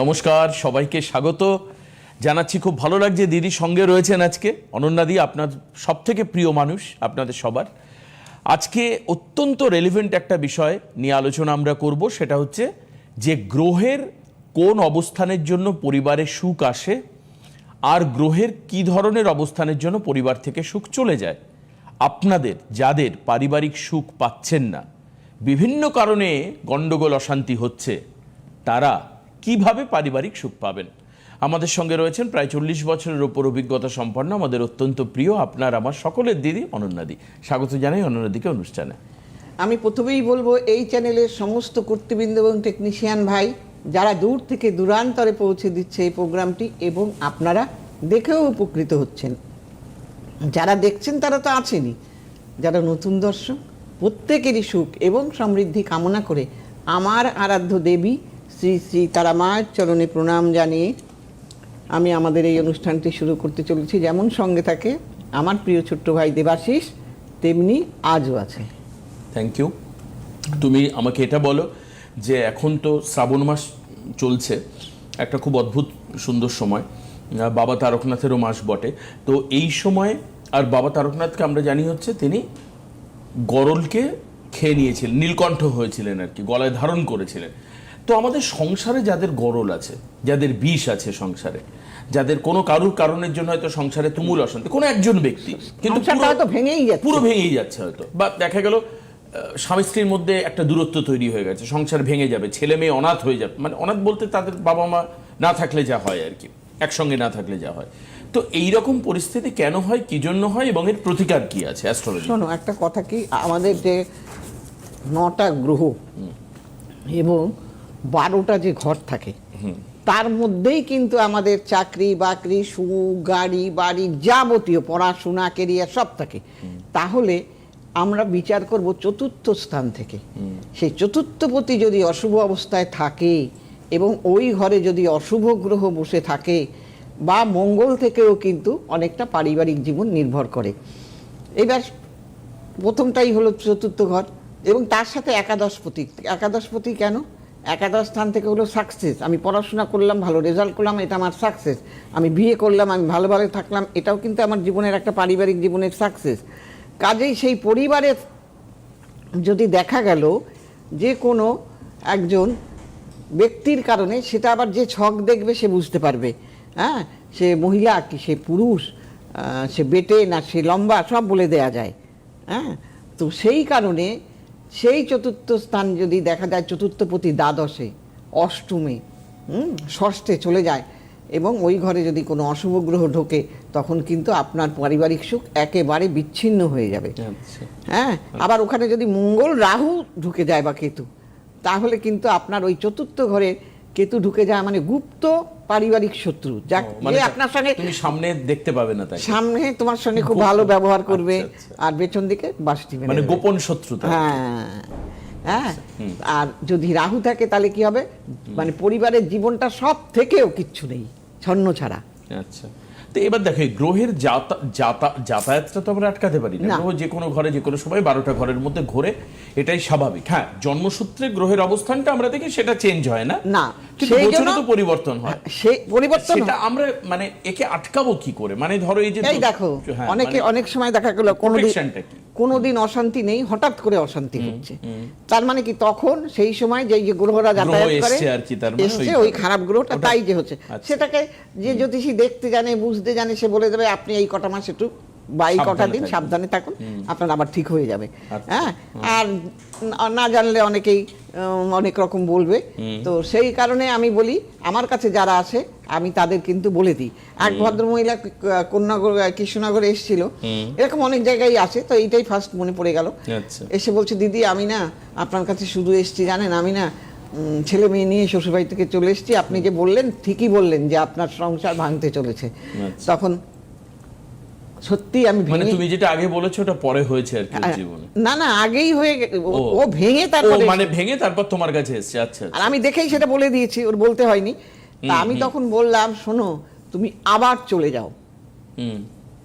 নমস্কার, সবাইকে স্বাগত। জানাচ্ছি খুব ভালো লাগছে দিদির সঙ্গে রয়েছেন আজকে। অনন্যাদি আপনার সব থেকে প্রিয় মানুষ, আপনাদের সবার। আজকে অত্যন্ত রেলিভেন্ট একটা বিষয় নিয়ে আলোচনা আমরা করব, সেটা হচ্ছে যে গ্রহের কোন অবস্থানের জন্য পরিবারে সুখ আসে, আর গ্রহের কি ধরনের অবস্থানের জন্য পরিবার থেকে সুখ চলে যায়। আপনাদের, যাদের পারিবারিক সুখ পাচ্ছেন না, বিভিন্ন কারণে গণ্ডগোল, অশান্তি হচ্ছে, তারা কীভাবে পারিবারিক সুখ পাবেন? আমাদের সঙ্গে রয়েছেন প্রায় চল্লিশ বছরের ওপর অভিজ্ঞতা সম্পন্ন আমাদের অত্যন্ত প্রিয়, আপনার, আমার সকলের দিদি অনন্যাদি স্বাগত জানাই অনন্যাদিকে অনুষ্ঠানে। আমি প্রথমেই বলব, এই চ্যানেলের সমস্ত কর্তৃবৃন্দ এবং টেকনিশিয়ান ভাই, যারা দূর থেকে দূরান্তরে পৌঁছে দিচ্ছে এই প্রোগ্রামটি এবং আপনারা দেখেও উপকৃত হচ্ছেন। যারা দেখছেন তারা তো আছেনই। যারা নতুন দর্শক, প্রত্যেকেরই সুখ এবং সমৃদ্ধি কামনা করে আমার আরাধ্য দেবী শ্রী শ্রী তারা মায়ের চরণে প্রণাম জানিয়ে আমি আমাদের এই অনুষ্ঠানটি শুরু করতে চলেছি। যেমন সঙ্গে থাকে আমার প্রিয় ছোট্ট ভাই দেবাশিস, তেমনি আজও আছে। থ্যাংক ইউ তুমি আমাকে এটা বলো যে এখন তো শ্রাবণ মাস চলছে, একটা খুব অদ্ভুত সুন্দর সময়। বাবা তারকনাথেরও মাস বটে। তো এই সময় আর বাবা তারকনাথকে আমরা জানি হচ্ছে তিনি গরলকে খেয়ে নিয়েছিলেন, নীলকণ্ঠ হয়েছিলেন আর কি, গলায় ধারণ করেছিলেন। তো আমাদের সংসারে যাদের গরল আছে যাদের বিষ আছে সংসারে যাদের কোনো কারুর কারণের জন্য হয়তো সংসারে তুমুল অশান্তি কোনো একজন ব্যক্তি কিন্তু হয়তো ভেঙেই যাচ্ছে। পুরো ভেঙেই যাচ্ছে হয়তো। বা দেখা গেল স্বামী স্ত্রীর মধ্যে একটা দূরত্ব তৈরি হয়ে গেছে সংসার ভেঙে যাবে ছেলে মেয়ে অনাথ হয়ে যাবে মানে অনাথ বলতে তাদের বাবা মা না থাকলে যা হয় আর কি একসঙ্গে না থাকলে যা হয়। তো এই রকম পরিস্থিতি কেন হয় কি জন্য হয় এবং এর প্রতিকার কি আছে অ্যাস্ট্রোলজি শোনো একটা কথা কি আমাদের যে নটা গ্রহ এবং বারোটা যে ঘর থাকে তার মধ্যেই কিন্তু আমাদের চাকরি বাকরি সুখ গাড়ি বাড়ি যাবতীয় পড়াশোনা কেরিয়ার সব থাকে। তাহলে আমরা বিচার করব চতুর্থ স্থান থেকে। সেই চতুর্থপতি যদি অশুভ অবস্থায় থাকে এবং ওই ঘরে যদি অশুভ গ্রহ বসে থাকে বা মঙ্গল থেকেও কিন্তু অনেকটা পারিবারিক জীবন নির্ভর করে। এবার প্রথমটাই হলো চতুর্থ ঘর এবং তার সাথে একাদশপতি। একাদশপতি কেন? একাদশ স্থান থেকে হলো সাকসেস আমি পড়াশোনা করলাম, ভালো রেজাল্ট করলাম, এটা আমার সাকসেস আমি বিয়ে করলাম, আমি ভালোভাবে থাকলাম, এটাও কিন্তু আমার জীবনের একটা পারিবারিক জীবনের সাকসেস কাজেই সেই পরিবারের যদি দেখা গেল যে কোনো একজন ব্যক্তির কারণে সেটা আবার যে ছক দেখবে সে বুঝতে পারবে। হ্যাঁ? সে মহিলা কি, সে পুরুষ সে বেটে না, সে লম্বা, সব বলে দেয়া যায়। হ্যাঁ? তো সেই কারণে সেই চতুর্থ স্থান যদি দেখা যায় চতুর্থপতি দ্বাদশে অষ্টমে হুম, ষষ্ঠে চলে যায় এবং ওই ঘরে যদি কোনো অশুভ গ্রহ ঢোকে তখন কিন্তু আপনার পারিবারিক সুখ একেবারে বিচ্ছিন্ন হয়ে যাবে। আচ্ছা। হ্যাঁ আবার ওখানে যদি মঙ্গল রাহু ঢুকে যায় বা কেতু তাহলে কিন্তু আপনার ওই চতুর্থ ঘরে কেতু ঢুকে যায় মানে গুপ্ত পারিবারিক শত্রু যা মানে আপনার সঙ্গে তুমি সামনে দেখতে পাবে না তাই সামনে তোমার সঙ্গে খুব ভালো ব্যবহার করবে আচ্ছা, আচ্ছা। আর পেছন দিকে বাসটি মানে গোপন শত্রু হ্যাঁ হ্যাঁ। আর যদি রাহু থাকে তাহলে কি হবে? মানে পরিবারের জীবনটা সব থেকেও কিচ্ছু নেই ছন্ন ছাড়া। আচ্ছা। তো এবার দেখো এই গ্রহের যাতা- যাতা- যাতায়াতটা তো আমরা আটকাতে পারি না। গ্রহ যে কোনো ঘরে যে কোনো সময় বারোটা ঘরের মধ্যে ঘোরে এটাই স্বাভাবিক। হ্যাঁ জন্মসূত্রে গ্রহের অবস্থানটা আমরা দেখি সেটা চেঞ্জ হয় না। না, কিন্তু সেই বছরে জন্য- তো পরিবর্তন হয়। সেই পরিবর্তন সেটা আমরা মানে একে আটকাবো কি করে? মানে ধরো এই যে এই দেখো হ্যাঁ, অনেকে অনেক সময় দেখা গেল কোনোদিন Protection-টা কি? কোনোদিন অশান্তি নেই হঠাৎ করে অশান্তি হচ্ছে। তার মানে কি তখন সেই সময় যে যে গ্রহরা যাতায়াত করে এসছে মানে ওই খারাপ গ্রহটা তাই যে হচ্ছে। আচ্ছা। সেটাকে যে জ্যোতিষী দেখতে জানে বুঝতে জানে সে বলে দেবে আপনি এই কটা মাস একটু বা এই কটা দিন সাবধানে থাকুন আপনার আবার ঠিক হয়ে যাবে। আচ্ছা। হ্যাঁ? আর না জানলে অনেকেই অনেক রকম বলবে। তো সেই কারণে আমি বলি আমার কাছে যারা আছে আমি তাদের কিন্তু বলে দিই। এক ভদ্রমহিলা কন্যাগর কৃষ্ণনগরে এসেছিল। এরকম অনেক জায়গায় আছে তো এইটাই ফার্স্ট মনে পড়ে গেল। আচ্ছা। এসে বলছে দিদি আমি না আপনার কাছে শুধু এসেছি জানেন? আমি না ছেলে মেয়ে নিয়ে শ্বশুরবাড়ি থেকে চলে এসেছি। আপনি যে বললেন ঠিকই বললেন যে আপনার সংসার ভাঙতে চলেছে। আচ্ছা। তখন সত্যি আমি মানে তুমি যেটা আগে বলেছ ওটা পরে হয়েছে আর কি জীবনে। না না আগেই হয়ে ও- ভেঙে তারপরে মানে ভেঙে তারপর তোমার কাছে এসছে আচ্ছা আর আমি দেখেই সেটা বলে দিয়েছি ওর বলতে হয়নি। তা আমি তখন বললাম শোনো তুমি আবার চলে যাও। হুম।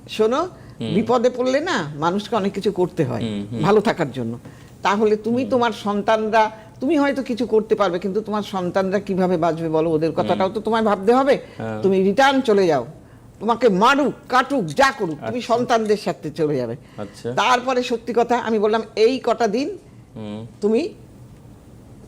শোনো বিপদে পড়লে না মানুষকে অনেক কিছু করতে হয় ভালো থাকার জন্য। তাহলে তুমি তোমার সন্তানরা তুমি হয়তো কিছু করতে পারবে কিন্তু তোমার সন্তানরা কীভাবে বাঁচবে বলো? ওদের কথাটাও তো তোমায় ভাবতে হবে। তুমি রিটার্ন চলে যাও। তোমাকে মারুক কাটুক যা করুক তুমি সন্তানদের সাথে চলে যাবে। আচ্ছা। তারপরে সত্যি কথা আমি বললাম এই কটা দিন তুমি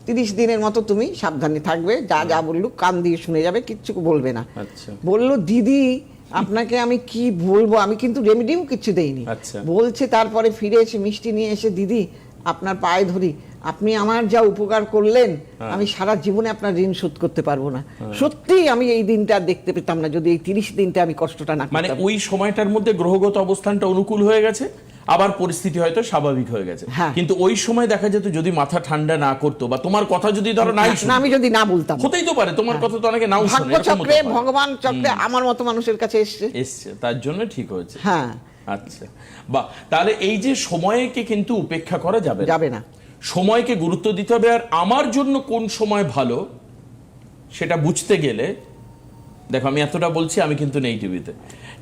তিরিশ দিনের মতো তুমি সাবধানে থাকবে যা যা বললু কান দিয়ে শুনে যাবে কিচ্ছু বলবে না। আচ্ছা। বলল দিদি আপনাকে আমি কি বলব? আমি কিন্তু রেমেডিও কিছু দেইনি। আচ্ছা। বলছে তারপরে ফিরে এসে মিষ্টি নিয়ে এসে দিদি আপনার পায়ে ধরি। আপনি আমার যা উপকার করলেন হ্যাঁ। আমি সারা জীবনে আপনার ঋণ শোধ করতে পারব না। সত্যি আমি এই দিনটা দেখতে পেতাম না যদি এই তিরিশ দিনটা আমি কষ্টটা না মানে ওই সময়টার মধ্যে গ্রহগত অবস্থানটা অনুকূল হয়ে গেছে আবার পরিস্থিতি হয়তো স্বাভাবিক হয়ে গেছে। হ্যাঁ। কিন্তু ওই সময় দেখা যেত যদি মাথা ঠান্ডা না করতো বা তোমার কথা যদি ধরো নাই না আমি যদি না বলতাম। হতেই তো পারে তোমার কথা তো অনেকে নাও ভাগ্য চক্রে ভগবান চক্রে আমার মতো মানুষের কাছে এসছে। এসছে তার জন্য ঠিক হয়েছে। হ্যাঁ। আচ্ছা বা তাহলে এই যে সময়কে কিন্তু উপেক্ষা করা যাবে যাবে না। সময়কে গুরুত্ব দিতে হবে। আর আমার জন্য কোন সময় ভালো সেটা বুঝতে গেলে দেখো আমি এতটা বলছি আমি কিন্তু নেই টিভিতে।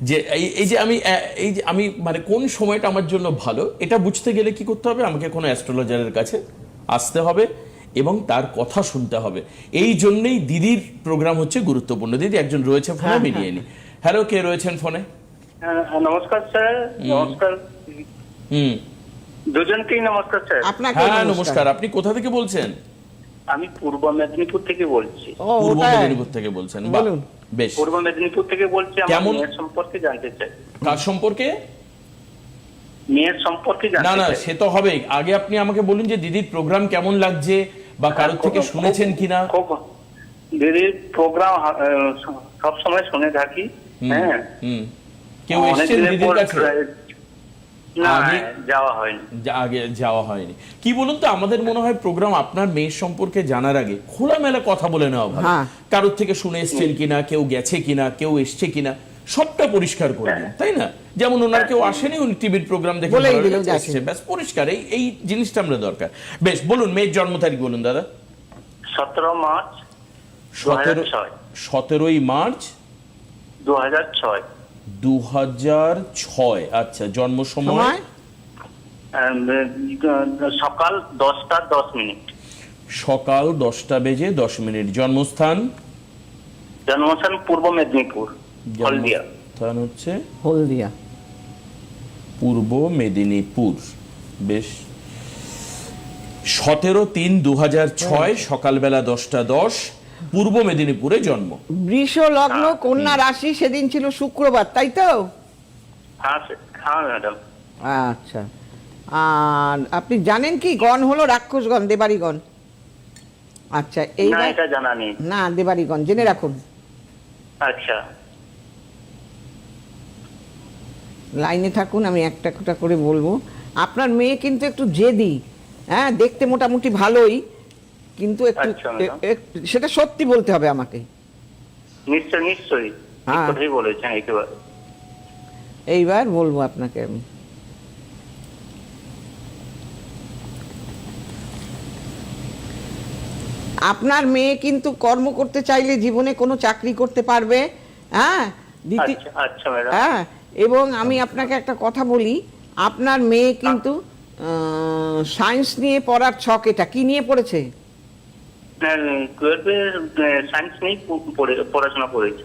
যে এই- এই যে আমি এই যে আমি মানে কোন সময়টা আমার জন্য ভালো এটা বুঝতে গেলে কি করতে হবে? আমাকে কোনো অ্যাস্ট্রোলজারের কাছে আসতে হবে এবং তার কথা শুনতে হবে। এই জন্যই দিদির প্রোগ্রাম হচ্ছে গুরুত্বপূর্ণ। দিদি একজন রয়েছে ফোনে হ্যাঁ, আমি নিয়ে নিই হ্যালো কে রয়েছেন ফোনে? হ্যাঁ, নমস্কার স্যার নমস্কার। হুম। দুজনকেই নমস্কার স্যার। আপনাকে হ্যাঁ নমস্কার। আপনি কোথা থেকে বলছেন? আমি পূর্ব মেদিনীপুর থেকে বলছি। পূর্ব মেদিনীপুর থেকে বলছেন। বলুন। বেশ। পূর্ব মেদিনীপুর থেকে বলছি আমার কেমন? মেয়ের সম্পর্কে জানতে চাই। কার সম্পর্কে? মেয়ের সম্পর্কে না জানতে না সে তো হবে আগে আপনি আমাকে বলুন যে দিদির প্রোগ্রাম কেমন লাগছে বা কারোর থেকে শুনেছেন কিনা? দিদির প্রোগ্রাম সব সময় শুনে থাকি। হ্যাঁ। হুম। কেউ এসছেন দিদির কাছে? আগে- যাওয়া হয়নি। যা- আগে যাওয়া হয়নি। কি বলুন তো আমাদের মনে হয় প্রোগ্রাম আপনার মেয়ের সম্পর্কে জানার আগে খোলামেলা কথা বলে নেওয়া ভালো। হ্যাঁ। কারোর থেকে শুনে এসছেন কিনা কেউ গেছে কিনা কেউ এসছে কিনা সবটা পরিষ্কার করে দিন তাই না? যেমন ওনার কেউ আসেনি উনি টিভির প্রোগ্রাম দেখে। আসেনি। ব্যাস পরিষ্কার। এই এই জিনিসটা আমরা দরকার। বেশ বলুন মেয়ের জন্ম তারিখ বলুন দাদা। সতেরো মার্চ সতেরো সতেরোই মার্চ দু হাজার ছয়। দু হাজার ছয়। আচ্ছা জন্ম সময়? সকাল দশটা দশ মিনিট। সকাল দশটা বেজে দশ মিনিট। জন্মস্থান? জন্মস্থান পূর্ব মেদিনীপুর হলদিয়া। হচ্ছে? হলদিয়া। পূর্ব মেদিনীপুর। বেশ। সতেরো তিন দু হাজার ছয় সকালবেলা দশটা দশ পূর্ব মেদিনীপুরে জন্ম। বৃষ লগ্ন কন্যা রাশি সেদিন ছিল শুক্রবার তাই তো? হ্যাঁ স্যার হ্যাঁ ম্যাডাম আচ্ছা। আর আপনি জানেন কি গণ হলো রাক্ষসগণ দেবাড়িগণ আচ্ছা না এটা জানা নেই। না দেবাড়িগণ জেনে রাখুন। আচ্ছা। লাইনে থাকুন আমি একটা একটা করে বলব। আপনার মেয়ে কিন্তু একটু জেদি। হ্যাঁ দেখতে মোটামুটি ভালোই। কিন্তু একটু আচ্ছা, সেটা সত্যি বলতে হবে আমাকে। নিশ্চয় নিশ্চয়ই। হ্যাঁ। কথাই বলেছেন একেবারে। এইবার বলব আপনাকে আমি। আপনার মেয়ে কিন্তু কর্ম করতে চাইলে জীবনে কোনো চাকরি করতে পারবে হ্যাঁ? আচ্ছা আচ্ছা হ্যাঁ এবং আমি আপনাকে একটা কথা বলি আপনার মেয়ে কিন্তু সায়েন্স নিয়ে পড়ার ছক এটা। কি নিয়ে পড়েছে? টুয়েলভে সায়েন্স নিয়ে পড়াশোনা করেছে।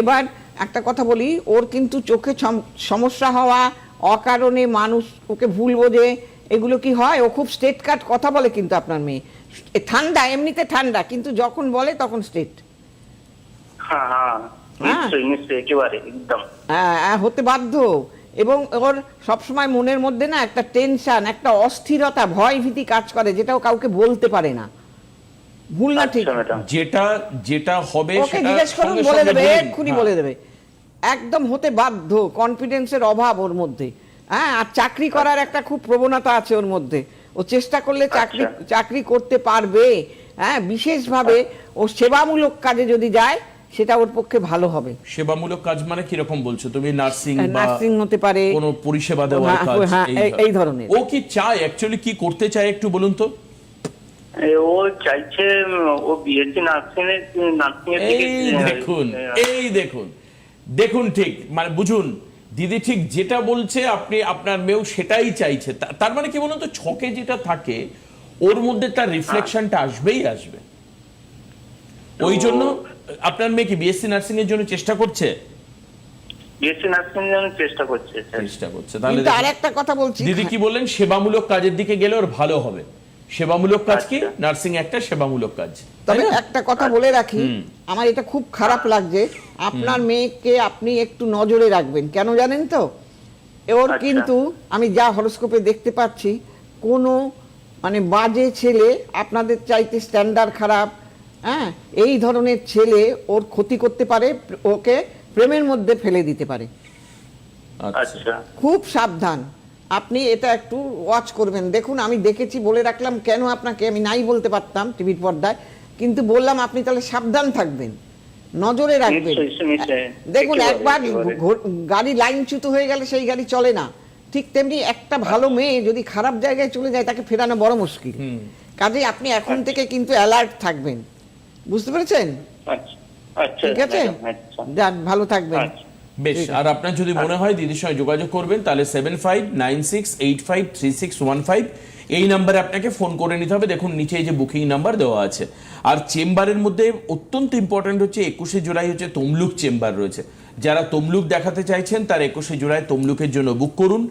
এবার একটা কথা বলি ওর কিন্তু চোখে সমস্যা হওয়া অকারণে মানুষ ওকে ভুল বোঝে এগুলো কি হয়? ও খুব স্টেট কাট কথা বলে কিন্তু আপনার মেয়ে। ঠান্ডা এমনিতে ঠান্ডা কিন্তু যখন বলে তখন স্টেট হ্যাঁ হ্যাঁ একেবারে একদম। হতে বাধ্য। এবং ওর সবসময় মনের মধ্যে না একটা টেনশন একটা অস্থিরতা ভয় ভীতি কাজ করে যেটা ও কাউকে বলতে পারে না। ভুল না ঠিক। আচ্ছা যেটা যেটা হবে ওকে জিজ্ঞেস করুন বলে দেবে এক্ষুনি হ্যাঁ। বলে দেবে। একদম হতে বাধ্য কনফিডেন্সের অভাব ওর মধ্যে। হ্যাঁ আর চাকরি করার একটা খুব প্রবণতা আছে ওর মধ্যে। ও চেষ্টা করলে চাকরি আচ্ছা। চাকরি করতে পারবে। হ্যাঁ বিশেষভাবে ও সেবামূলক কাজে যদি যায় সেটা ওর পক্ষে ভালো হবে। সেবামূলক কাজ মানে কীরকম বলছো? তুমি নার্সিং বা নার্সিং হতে পারে। কোনো পরিষেবা দেওয়ার হ্যাঁ, কাজ হ্যাঁ, এই- এই ধরনের। ও কি চায়? অ্যাকচুয়ালি কি করতে চায় একটু বলুন তো। ও চাইছে উম, ও বিএসসি নার্সিং এর নার্সিং এর দিকে দেখুন এই দেখুন। দেখুন ঠিক মানে বুঝুন দিদি ঠিক যেটা বলছে আপনি আপনার মেয়েও সেটাই চাইছে। তার মানে কি বলুন তো ছকে যেটা থাকে ওর মধ্যে তার রিফ্লেকশনটা আসবেই আসবে। ওই জন্য আপনার মেয়ে কি বিএসসি নার্সিং এর জন্য চেষ্টা করছে? বিএসসি নার্সিং এর জন্য চেষ্টা করছে চেষ্টা করছে। তাহলে কিন্তু আর একটা কথা বলছি। দিদি কি বললেন সেবামূলক কাজের দিকে গেলে ওর ভালো হবে। সেবামূলক কাজ কি। নার্সিং একটা সেবামূলক কাজ। তবে একটা কথা বলে রাখি আমার এটা খুব খারাপ লাগছে। আপনার মেয়েকে আপনি একটু নজরে রাখবেন। কেন জানেন তো? ওর আচ্ছা। কিন্তু আমি যা হরস্কোপে দেখতে পাচ্ছি কোনো মানে বাজে ছেলে আপনাদের চাইতে স্ট্যান্ডার্ড খারাপ হ্যাঁ? এই ধরনের ছেলে ওর ক্ষতি করতে পারে ওকে প্রেমের মধ্যে ফেলে দিতে পারে। আচ্ছা। আচ্ছা। খুব সাবধান। আপনি এটা একটু ওয়াচ করবেন। দেখুন আমি দেখেছি বলে রাখলাম কেন আপনাকে আমি নাই বলতে পারতাম টিভির পর্দায় কিন্তু বললাম আপনি তাহলে সাবধান থাকবেন। নজরে রাখবেন। দেখুন একবার গাড়ি লাইনচ্যুত হয়ে গেলে সেই গাড়ি চলে না। ঠিক তেমনি একটা ভালো মেয়ে যদি খারাপ জায়গায় চলে যায় তাকে ফেরানো বড় মুশকিল। কাজেই আপনি এখন থেকে কিন্তু অ্যালার্ট থাকবেন। বুঝতে পেরেছেন? আচ্ছা। আচ্ছা ঠিক আছে? আচ্ছা। যান ভালো থাকবেন। আচ্ছা। বেশ আর আপনার যদি মনে হয় দিদির সঙ্গে যোগাযোগ করবেন তাহলে seven five nine six eight five three six one five এই নাম্বারে আপনাকে ফোন করে নিতে হবে। দেখুন নিচে এই যে বুকিং নাম্বার দেওয়া আছে। আর চেম্বারের মধ্যে অত্যন্ত ইম্পর্টেন্ট হচ্ছে একুশে জুলাই হচ্ছে তমলুক চেম্বার রয়েছে। যারা তমলুক দেখাতে চাইছেন তার একুশে জুলাই তমলুকের জন্য বুক করুন।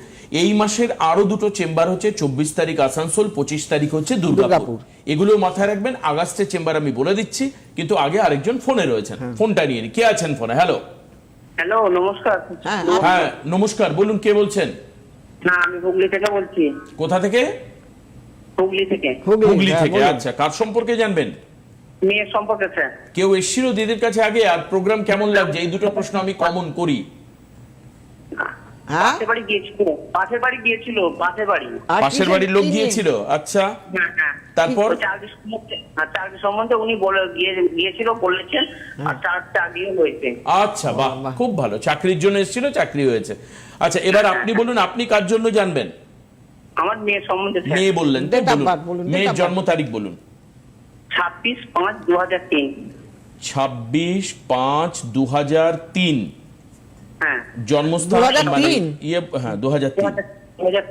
এই মাসের আরও দুটো চেম্বার হচ্ছে চব্বিশ তারিখ আসানসোল পঁচিশ তারিখ হচ্ছে দুর্গাপুর। এগুলো মাথায় রাখবেন। আগস্টের চেম্বার আমি বলে দিচ্ছি কিন্তু আগে আরেকজন ফোনে রয়েছেন। ফোনটা নিয়ে নিই। কে আছেন ফোনে হ্যালো হ্যালো নমস্কার। হ্যাঁ, হ্যাঁ নমস্কার বলুন কে বলছেন? না আমি হুগলি থেকে বলছি। কোথা থেকে? হুগলি থেকে। হুগলি, হুগলি হ্যাঁ, থেকে আচ্ছা কার সম্পর্কে জানবেন? মেয়ের সম্পর্কে স্যার। কেউ এসেছিল দিদির কাছে আগে আর প্রোগ্রাম কেমন লাগছে? এই দুটো প্রশ্ন আমি কমন করি। হ্যাঁ? পাশের বাড়ি গিয়েছিল পাশের বাড়ি গিয়েছিল পাশের বাড়ি। পাশের বাড়ির লোক গিয়েছিল? আচ্ছা। হ্যাঁ হ্যাঁ। তারপর? চাকরি সম্বন্ধে আর চাকরি সম্বন্ধে উনি বলে গিয়েছিল বলেছেন আর চার চাকরিও হয়েছে। আচ্ছা বাহ। খুব ভালো। চাকরির জন্য এসেছিল চাকরি হয়েছে। আচ্ছা এবার আপনি বলুন আপনি কার জন্য জানবেন? আমার মেয়ের সম্বন্ধে মেয়ে বললেন বলুন। মেয়ের জন্ম তারিখ বলুন। ছাব্বিশ পাঁচ দু হাজার তিন। ছাব্বিশ পাঁচ দু হাজার তিন। হ্যাঁ। জন্মস্থান মানে ইয়ে হ্যাঁ দু হাজার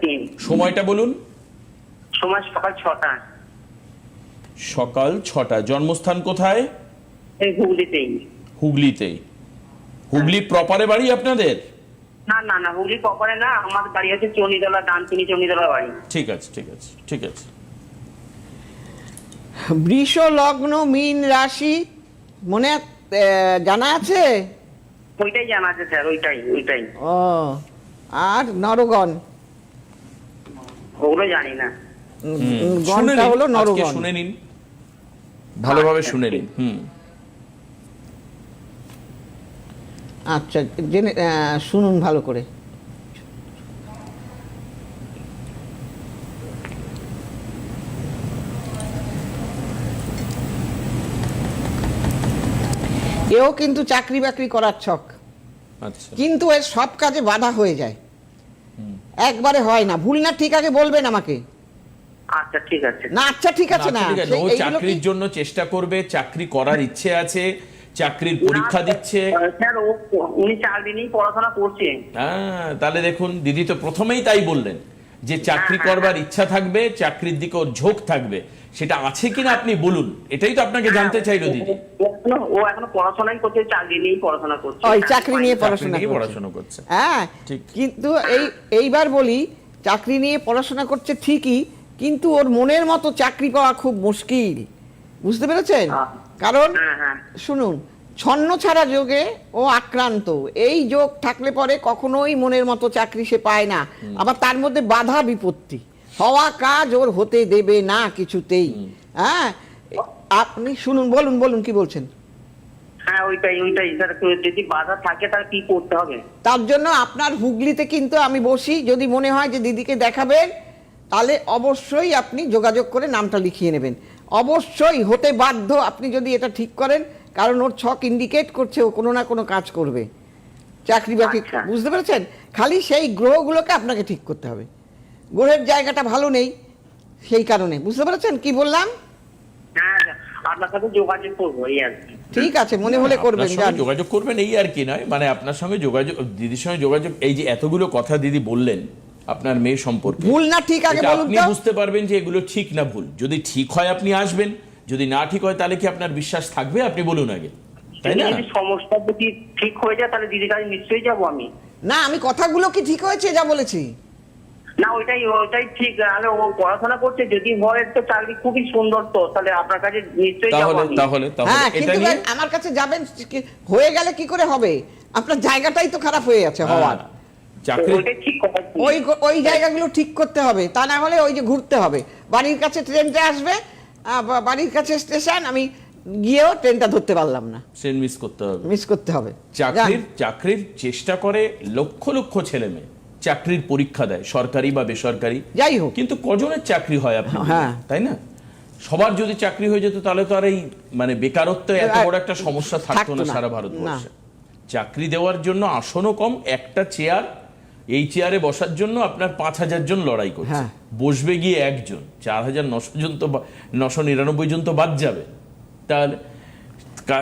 তিন। সময়টা বলুন। সময় সকাল ছটা। সকাল ছটা জন্মস্থান কোথায়? হুগলিতেই। হুগলিতেই। হুগলি প্রপারে বাড়ি আপনাদের? না না না হুগলি কপারে না আমার বাড়ি আছে চণ্ডীতলা ডানপিনি চণ্ডীতলা বাড়ি। ঠিক আছে ঠিক আছে ঠিক আছে। বৃষ লগ্ন মীন রাশি মনে আহ, জানা আছে? ওইটাই জানা আছে স্যার ওইটাই ওইটাই। ও আর নরগণ? ওগুলো জানি না। গণটা হলো নরগণ। শুনে নিন। ভালোভাবে আচ্ছা, শুনে। নিন হুম। আচ্ছা জেনে শুনুন ভালো করে। এও কিন্তু চাকরি বাকরি করার ছক। আচ্ছা। কিন্তু এর সব কাজে বাধা হয়ে যায়। একবারে হয় না। ভুল না ঠিক আগে বলবেন আমাকে। আচ্ছা ঠিক আছে। না আচ্ছা ঠিক আছে না ও চাকরির জন্য চেষ্টা করবে চাকরি করার ইচ্ছে আছে চাকরির পরীক্ষা দিচ্ছে। স্যার উনি চার দিনই পড়াশোনা করছে। হ্যাঁ তাহলে দেখুন দিদি তো প্রথমেই তাই বললেন যে চাকরি হ্যাঁ, করবার ইচ্ছা থাকবে চাকরির দিকে ওর ঝোঁক থাকবে। সেটা আছে কিনা আপনি বলুন এটাই তো আপনাকে জানতে চাইলো দিদি। ও এখনো- পড়াশোনাই করছে চার দিনই পড়াশোনা করছে। ওই চাকরি নিয়ে পড়াশোনা নিয়ে করছে। পড়াশোনা করছে। হ্যাঁ ঠিক। কিন্তু এই এইবার বলি চাকরি নিয়ে পড়াশোনা করছে ঠিকই কিন্তু ওর মনের মতো চাকরি পাওয়া খুব মুশকিল। বুঝতে পেরেছেন? হ্যাঁ। কারণ হ্যাঁ হ্যাঁ। শুনুন ছন্ন ছাড়া যোগে ও আক্রান্ত এই যোগ থাকলে পরে কখনোই মনের মতো চাকরি সে পায় না। আবার তার মধ্যে বাধা বিপত্তি। হওয়া কাজ ওর হতে দেবে না কিছুতেই। হ্যাঁ? আপনি শুনুন বলুন বলুন কি বলছেন? হ্যাঁ ওইটাই ওইটাই। স্যার যদি বাধা থাকে তাহলে কি করতে হবে? তার জন্য আপনার হুগলিতে কিন্তু আমি বসি। যদি মনে হয় যে দিদিকে দেখাবেন তাহলে অবশ্যই আপনি যোগাযোগ করে নামটা লিখিয়ে নেবেন। অবশ্যই হতে বাধ্য আপনি যদি এটা ঠিক করেন কারণ ওর ছক ইন্ডিকেট করছে ও কোনো না কোনো কাজ করবে। চাকরি বাকরি আচ্ছা। বুঝতে পেরেছেন? খালি সেই গ্রহগুলোকে আপনাকে ঠিক করতে হবে। গ্রহের জায়গাটা ভালো নেই সেই কারণে। বুঝতে পেরেছেন কি বললাম? হ্যাঁ আপনার সাথে যোগাযোগ করব এই ঠিক আছে মনে হলে করবেন যোগাযোগ করবেন এই আর কি নয়। মানে আপনার সঙ্গে যোগাযোগ দিদির সঙ্গে যোগাযোগ এই যে এতগুলো কথা দিদি বললেন আপনার মেয়ে সম্পর্কে। ভুল না ঠিক আগে বলুন আপনি তো। বুঝতে পারবেন যে এগুলো ঠিক না ভুল। যদি ঠিক হয় আপনি আসবেন যদি না ঠিক হয় তাহলে কি আপনার বিশ্বাস থাকবে? আপনি বলুন আগে। তাই না? যদি সমস্যা যদি ঠিক হয়ে যায় তাহলে দিদির কাছে নিশ্চয়ই যাব আমি। না আমি কথাগুলো কি ঠিক হয়েছে যা বলেছি? না ওইটাই ওইটাই ঠিক। তাহলে ও পড়াশোনা করছে যদি হয় তো চাকরি খুবই সুন্দর তো। তাহলে আপনার কাছে নিশ্চয়ই যাব তাহলে তাহলে তাহলে হ্যাঁ কিন্তু আমার কাছে যাবেন হয়ে গেলে কি করে হবে? আপনার জায়গাটাই তো খারাপ হয়ে আছে হওয়ার। হ্যাঁ, চাকরি? ওই ওই জায়গাগুলো ঠিক করতে হবে। তা না হলে ওই যে ঘুরতে হবে। বাড়ির কাছে ট্রেনটা আসবে বাড়ির কাছে স্টেশন আমি গিয়েও ট্রেনটা ধরতে পারলাম না। সেন মিস করতে হবে। মিস করতে হবে। চাকরির চাকরির চেষ্টা করে লক্ষ লক্ষ ছেলে মেয়ে। চাকরির পরীক্ষা দেয় সরকারি বা বেসরকারি। যাই হোক। কিন্তু কজনের চাকরি হয় আপনি? হ্যাঁ। তাই না? সবার যদি চাকরি হয়ে যেত তাহলে তো আর এই মানে বেকারত্ব এত বড় একটা সমস্যা থাকতো না। সারা ভারতবর্ষে। চাকরি দেওয়ার জন্য আসনও কম একটা চেয়ার এই চেয়ারে বসার জন্য আপনার পাঁচ হাজার জন লড়াই করছে। হ্যাঁ। বসবে গিয়ে একজন। চার হাজার নশো জন তো নশো নিরানব্বই জন তো বাদ যাবে। তাহলে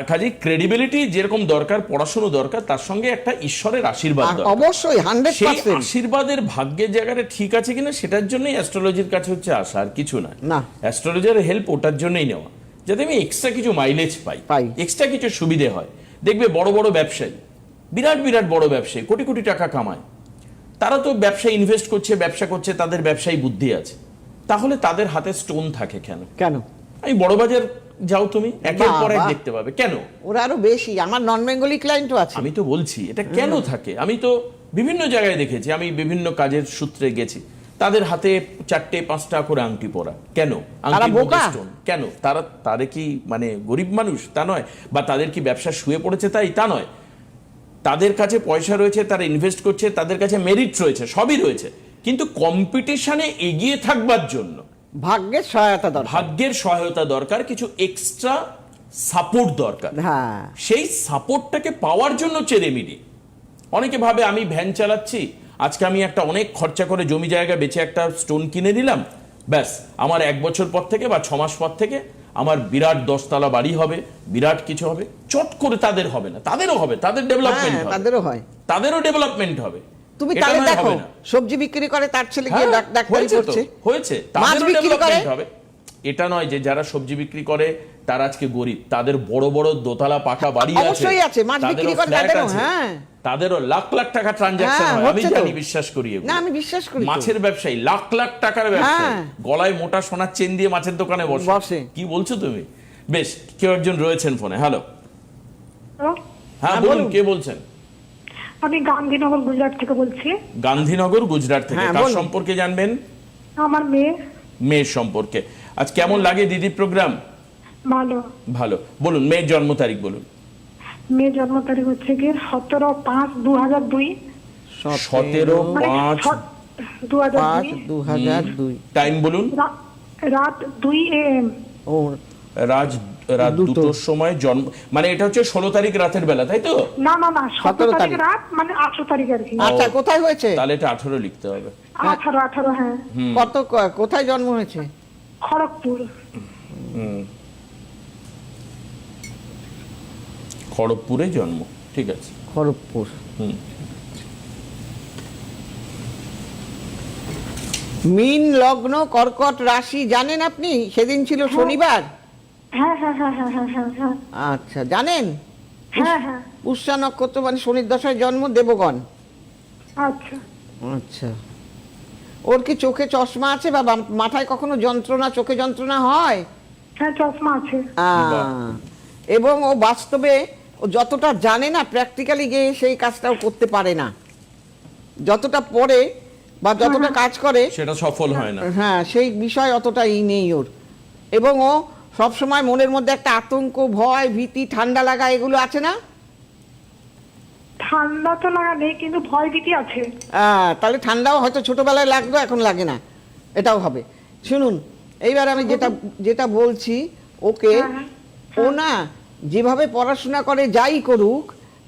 কাজে ক্রেডিবিলিটি যেরকম দরকার পড়াশুনো দরকার তার সঙ্গে একটা ঈশ্বরের আশীর্বাদ অবশ্যই হান্ড্রেড সেই আশীর্বাদের ভাগ্যের জায়গাটা ঠিক আছে কিনা সেটার জন্যই অ্যাস্ট্রোলজির কাছে হচ্ছে আসা আর কিছু না। না। অ্যাস্ট্রোলজার হেল্প ওটার জন্যই নেওয়া। যাতে আমি এক্সট্রা কিছু মাইলেজ পাই। এক্সট্রা কিছু সুবিধে হয়। দেখবে বড় বড় ব্যবসায়ী বিরাট বিরাট বড় ব্যবসায়ী কোটি কোটি টাকা কামায়। তারা তো ব্যবসায় ইনভেস্ট করছে ব্যবসা করছে তাদের ব্যবসায়ী বুদ্ধি আছে। তাহলে তাদের হাতে স্টোন থাকে কেন? কেন? আমি বড় বাজার যাও তুমি একের পর এক দেখতে পাবে। কেন? ওরা আরও বেশি আমার নন বেঙ্গলি ক্লায়েন্টও আছে। আমি তো বলছি এটা কেন থাকে? আমি তো বিভিন্ন জায়গায় দেখেছি আমি বিভিন্ন কাজের সূত্রে গেছি। তাদের হাতে চারটে পাঁচটা করে আংটি পরা। কেন। কেন? তারা তাদের কি মানে গরিব মানুষ? তা নয়। বা তাদের কি ব্যবসা শুয়ে পড়েছে তাই? তা নয়। তাদের কাছে পয়সা রয়েছে তারা ইনভেস্ট করছে তাদের কাছে মেরিট রয়েছে সবই রয়েছে। কিন্তু কম্পিটিশনে এগিয়ে থাকবার জন্য ভাগ্যের সহায়তা দরকার। ভাগ্যের সহায়তা দরকার কিছু এক্সট্রা সাপোর্ট দরকার। হ্যাঁ। সেই সাপোর্টটাকে পাওয়ার জন্য হচ্ছে রেমিডি অনেকে ভাবে আমি ভ্যান চালাচ্ছি আজকে আমি একটা অনেক খরচা করে জমি জায়গা বেচে একটা স্টোন কিনে নিলাম ব্যাস আমার এক বছর পর থেকে বা ছ মাস পর থেকে আমার বিরাট দশতলা বাড়ি হবে বিরাট কিছু হবে চট করে তাদের হবে না তাদেরও হবে তাদের ডেভেলপমেন্ট হ্যাঁ তাদেরও হয়। তাদেরও ডেভেলপমেন্ট হবে। তুমি তাহলে দেখো। সবজি বিক্রি করে তার ছেলে গিয়ে হ্যাঁ, ডাক- ডাক্তারি করছে। হয়েছে। তাদেরও ডেভেলপমেন্ট হবে। এটা নয় যে যারা সবজি বিক্রি করে তারা আজকে গরিব। তাদের বড় বড় দোতলা পাকা বাড়ি আছে। তাদেরও হ্যাঁ। তাদেরও লাখ লাখ টাকা ট্রানজাকশন হ্যাঁ, হয়। আমি জানি বিশ্বাস করি না, আমি বিশ্বাস করি মাছের ব্যবসায়ী লাখ লাখ টাকার ব্যবসা হ্যাঁ। গলায় মোটা সোনার চেন দিয়ে মাছের দোকানে বসে। কি বলছো তুমি? বেশ কেউ একজন রয়েছেন ফোনে। হ্যালো। হ্যাঁ বলুন। কে বলছেন? আমি গান্ধীনগর গুজরাট থেকে বলছি। গান্ধীনগর গুজরাট থেকে। কার সম্পর্কে জানবেন? আমার মেয়ে। মেয়ের সম্পর্কে। আজ কেমন লাগে দিদি প্রোগ্রাম ভালো। ভালো। বলুন মেয়ের জন্ম তারিখ বলুন। মেয়ে জন্ম তারিখ হচ্ছে কি সতেরো পাঁচ দু হাজার দুই। সতেরো মানে পাঁচ দু হাজার দুই। টাইম বলুন। রাত দুই এম। ও রাজ রাত দুটোর সময় জন্ম মানে এটা হচ্ছে ষোলো তারিখ রাতের বেলা তাই তো? না না না সতেরো তারিখ। রাত মানে আঠারো তারিখ আর কি। আচ্ছা কোথায় হয়েছে? তাহলে এটা আঠারো লিখতে হবে। আঠারো আঠারো হ্যাঁ। কত কোথায় জন্ম হয়েছে? খড়গপুর। খড়গপুরে জন্ম ঠিক আছে। খড়গপুর। হুম। মিন লগ্ন কর্কট রাশি জানেন আপনি? সেদিন ছিল শনিবার। হ্যাঁ হ্যাঁ হ্যাঁ হ্যাঁ আচ্ছা জানেন? হ্যাঁ হ্যাঁ। পুষ্যা নক্ষত্র মানে শনির দশায় জন্ম দেবগণ। আচ্ছা। আচ্ছা। ওর কি চোখে চশমা আছে বা মাথায় কখনো যন্ত্রণা চোখে যন্ত্রণা হয়? হ্যাঁ চশমা আছে। এবং ও বাস্তবে ও যতটা জানে না প্র্যাকটিক্যালি গিয়ে সেই কাজটাও করতে পারে না। যতটা পড়ে বা যতটা কাজ করে সেটা সফল হয় না। হ্যাঁ সেই বিষয় অতটা ই নেই ওর। এবং ও সবসময় মনের মধ্যে একটা আতঙ্ক ভয় ভীতি ঠান্ডা লাগা এগুলো আছে না? ঠান্ডা তো লাগা নেই কিন্তু ভয় ভীতি আছে। তাহলে ঠান্ডাও হয়তো ছোটবেলায় লাগতো এখন লাগে না। এটাও হবে। শুনুন এইবার আমি যেটা যেটা বলছি ওকে হ্যাঁ, ও না যেভাবে পড়াশোনা করে যাই করুক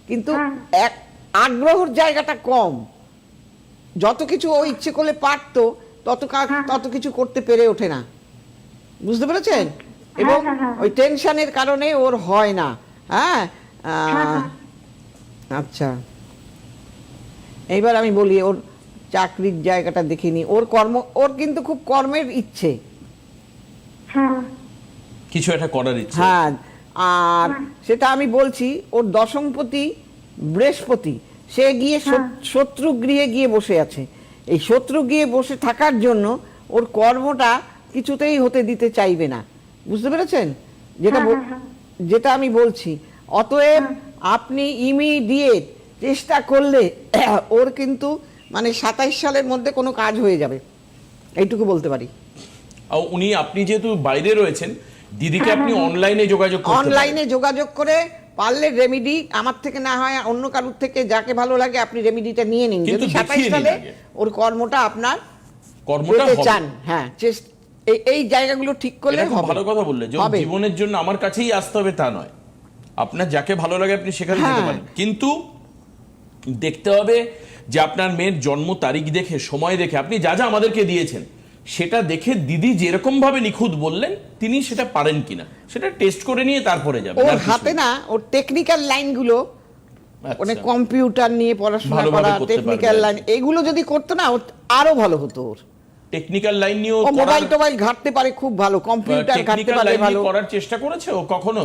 কিন্তু হ্যাঁ। এক আগ্রহর জায়গাটা কম। যত কিছু ও ইচ্ছে করলে পারতো তত হ্যাঁ। তত কিছু করতে পেরে ওঠে না। বুঝতে পেরেছেন? এবং হ্যাঁ, হ্যাঁ। ওই টেনশনের কারণে ওর হয় না। হ্যাঁ? হ্যাঁ, হ্যাঁ। আচ্ছা। এইবার আমি বলি ওর চাকরির জায়গাটা দেখে নি। ওর কর্ম ওর কিন্তু খুব কর্মের ইচ্ছে। হ্যাঁ। কিছু একটা করার ইচ্ছে। হ্যাঁ আর সেটা আমি বলছি ওর দশমপতি বৃহস্পতি সে গিয়ে শত্রু গৃহে গিয়ে বসে আছে। এই শত্রু গৃহে বসে থাকার জন্য ওর কর্মটা কিছুতেই হতে দিতে চাইবে না। বুঝতে পেরেছেন? যেটা বল- হ্যাঁ, যেটা আমি বলছি। অতএব আপনি ইমিডিয়েট চেষ্টা করলে ওর কিন্তু মানে সাতাইশ সালের মধ্যে কোনো কাজ হয়ে যাবে। এইটুকু বলতে পারি। উনি আপনি যেহেতু বাইরে রয়েছেন দিদিকে আপনি অনলাইনে যোগাযোগ অনলাইনে যোগাযোগ করে পারলে রেমিডি আমার থেকে না হয় অন্য কারুর থেকে যাকে ভালো লাগে আপনি রেমিডিটা নিয়ে নিন। কিন্তু যদি সাতাইশ সালে ওর কর্মটা আপনার কর্মটা চান হ্যাঁ এই জায়গাগুলো ঠিক করলে। ভালো কথা বললে। হবে। জীবনের জন্য আমার কাছেই আসতে হবে তা নয়। আপনার যাকে ভালো লাগে আপনি সেখানে যেতে হ্যাঁ। পারেন। কিন্তু দেখতে হবে যে আপনার মেয়ের জন্ম তারিখ দেখে সময় দেখে আপনি যা যা আমাদেরকে দিয়েছেন সেটা দেখে দিদি যেরকম ভাবে নিখুঁত বললেন তিনি সেটা পারেন কিনা। সেটা টেস্ট করে নিয়ে তারপরে যাবেন। ওর হাতে না। ওর টেকনিক্যাল লাইনগুলো। মানে কম্পিউটার নিয়ে পড়াশোনা করা টেকনিক্যাল লাইন এগুলো যদি করতো না আরও ভালো হতো ওর। টেকনিক্যাল লাইন নিয়েও ও মোবাইল টোবাইল ঘাটতে পারে খুব ভালো কম্পিউটার ঘাটতে পারে ভালো। করার চেষ্টা করেছে ও কখনো?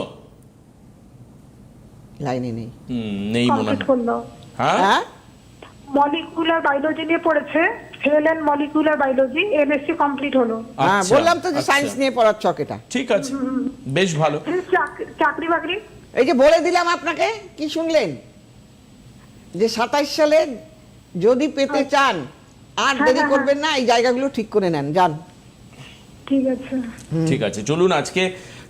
লাইনে নেই। নেই মনে হয়। হ্যাঁ? হ্যাঁ? মলিকুলার বায়োলজি নিয়ে পড়েছে cell and molecular biology MSc complete হলো। হ্যাঁ আচ্ছা, বললাম তো যে আচ্ছা। সায়েন্স নিয়ে পড়ার চক এটা। ঠিক আছে বেশ ভালো। চাকরি বাকরি? এই যে বলে দিলাম আপনাকে কি শুনলেন? যে সাতাইশ সালে যদি পেতে চান আর হ্যাঁ, দেরি হ্যাঁ, করবেন না এই জায়গাগুলো ঠিক করে নেন যান। ঠিক আছে। ঠিক আছে চলুন আজকে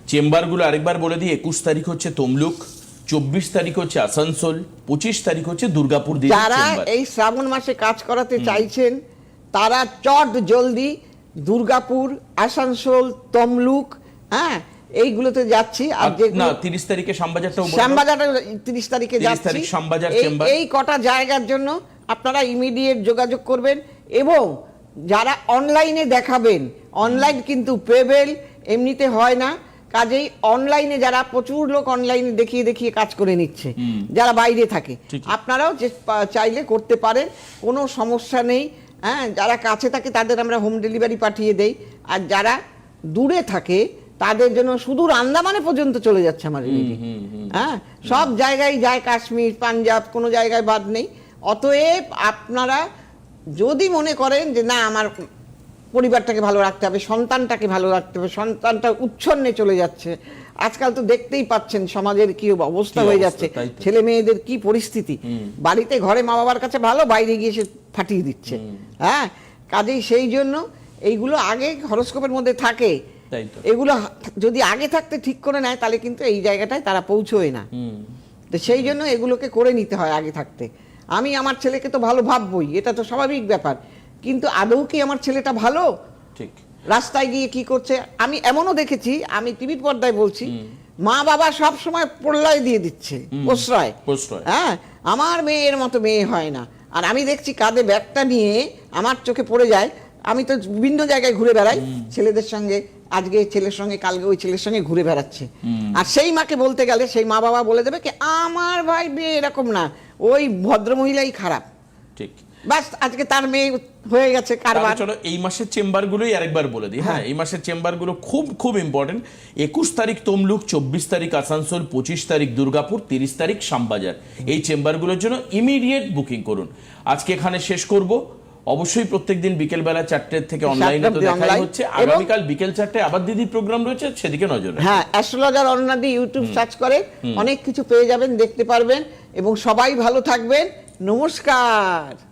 চেম্বারগুলো আরেকবার বলে দিই একুশ তারিখ হচ্ছে তমলুক। চব্বিশ তারিখ হচ্ছে আসানসোল পঁচিশ তারিখ হচ্ছে দুর্গাপুর যারা এই শ্রাবণ মাসে কাজ করাতে চাইছেন তারা চট জলদি দুর্গাপুর আসানসোল তমলুক হ্যাঁ এইগুলোতে যাচ্ছি। আর আর না যেগুলো তিরিশ তারিখে শ্যামবাজারটাও বলে দাও। তিরিশ তারিখে 30 যাচ্ছি। শ্যামবাজার চেম্বার। এই কটা জায়গার জন্য আপনারা ইমিডিয়েট যোগাযোগ করবেন এবং যারা অনলাইনে দেখাবেন অনলাইন কিন্তু পেবেল এমনিতে হয় না। কাজেই অনলাইনে যারা প্রচুর লোক অনলাইনে দেখিয়ে দেখিয়ে কাজ করে নিচ্ছে যারা বাইরে থাকে। আপনারাও যে চাইলে করতে পারেন কোনো সমস্যা নেই। হ্যাঁ যারা কাছে থাকে তাদের আমরা হোম ডেলিভারি পাঠিয়ে দেই। আর যারা দূরে থাকে তাদের জন্য সুদূর আন্দামানে পর্যন্ত চলে যাচ্ছে আমার রেমিডি হ্যাঁ সব জায়গায় যায় কাশ্মীর পাঞ্জাব কোনো জায়গায় বাদ নেই। অতএব আপনারা যদি মনে করেন যে না আমার পরিবারটাকে ভালো রাখতে হবে সন্তানটাকে ভালো রাখতে হবে সন্তানটা উচ্ছন্নে চলে যাচ্ছে। আজকাল তো দেখতেই পাচ্ছেন সমাজের কি অবস্থা হয়ে যাচ্ছে। ছেলে মেয়েদের কি পরিস্থিতি? বাড়িতে ঘরে মা বাবার কাছে ভালো বাইরে গিয়ে সে ফাটিয়ে দিচ্ছে। হ্যাঁ? কাজেই সেই জন্য এইগুলো আগে হরস্কোপের মধ্যে থাকে। এগুলো যদি আগে থাকতে ঠিক করে নেয় তাহলে কিন্তু এই জায়গাটায় তারা পৌঁছয় না। তো সেই জন্য এগুলোকে করে নিতে হয় আগে থাকতে। আমি আমার ছেলেকে তো ভালো ভাববই এটা তো স্বাভাবিক ব্যাপার। কিন্তু আদৌ কি আমার ছেলেটা ভালো? ঠিক। রাস্তায় গিয়ে কি করছে? আমি এমনও দেখেছি আমি টিভির পর্দায় বলছি মা বাবা সব সময় প্রলয় দিয়ে দিচ্ছে প্রশ্রয়। হ্যাঁ আমার মেয়ের মতো মেয়ে হয় না। আর আমি দেখছি কাঁধে ব্যাগটা নিয়ে আমার চোখে পড়ে যায় আমি তো বিভিন্ন জায়গায় ঘুরে বেড়াই ছেলেদের সঙ্গে আজকে ছেলের সঙ্গে কালকে ওই ছেলের সঙ্গে ঘুরে বেড়াচ্ছে। আর সেই মাকে বলতে গেলে সেই মা বাবা বলে দেবে কি আমার ভাই মেয়ে এরকম না ওই ভদ্রমহিলাই খারাপ। ঠিক। বাস আজকে তার মেয়ে হয়ে গেছে কারবার। চলো এই মাসের চেম্বারগুলোই আরেকবার বলে দিই। হ্যাঁ এই মাসের চেম্বারগুলো খুব খুব ইম্পর্টেন্ট একুশ তারিখ তমলুক চব্বিশ তারিখ আসানসোল পঁচিশ তারিখ দুর্গাপুর তিরিশ তারিখ শ্যামবাজার। এই চেম্বারগুলোর জন্য ইমিডিয়েট বুকিং করুন। আজকে এখানে শেষ করব। অবশ্যই প্রত্যেকদিন বিকেল বেলা চারটে থেকে অনলাইনে তো দেখাই হচ্ছে। আগামীকাল বিকেল চারটে আবার দিদি প্রোগ্রাম রয়েছে সেদিকে নজর। হ্যাঁ অ্যাস্ট্রোলজার অরুণাদি ইউটিউব সার্চ করে অনেক কিছু পেয়ে যাবেন দেখতে পারবেন। এবং সবাই ভালো থাকবেন। নমস্কার।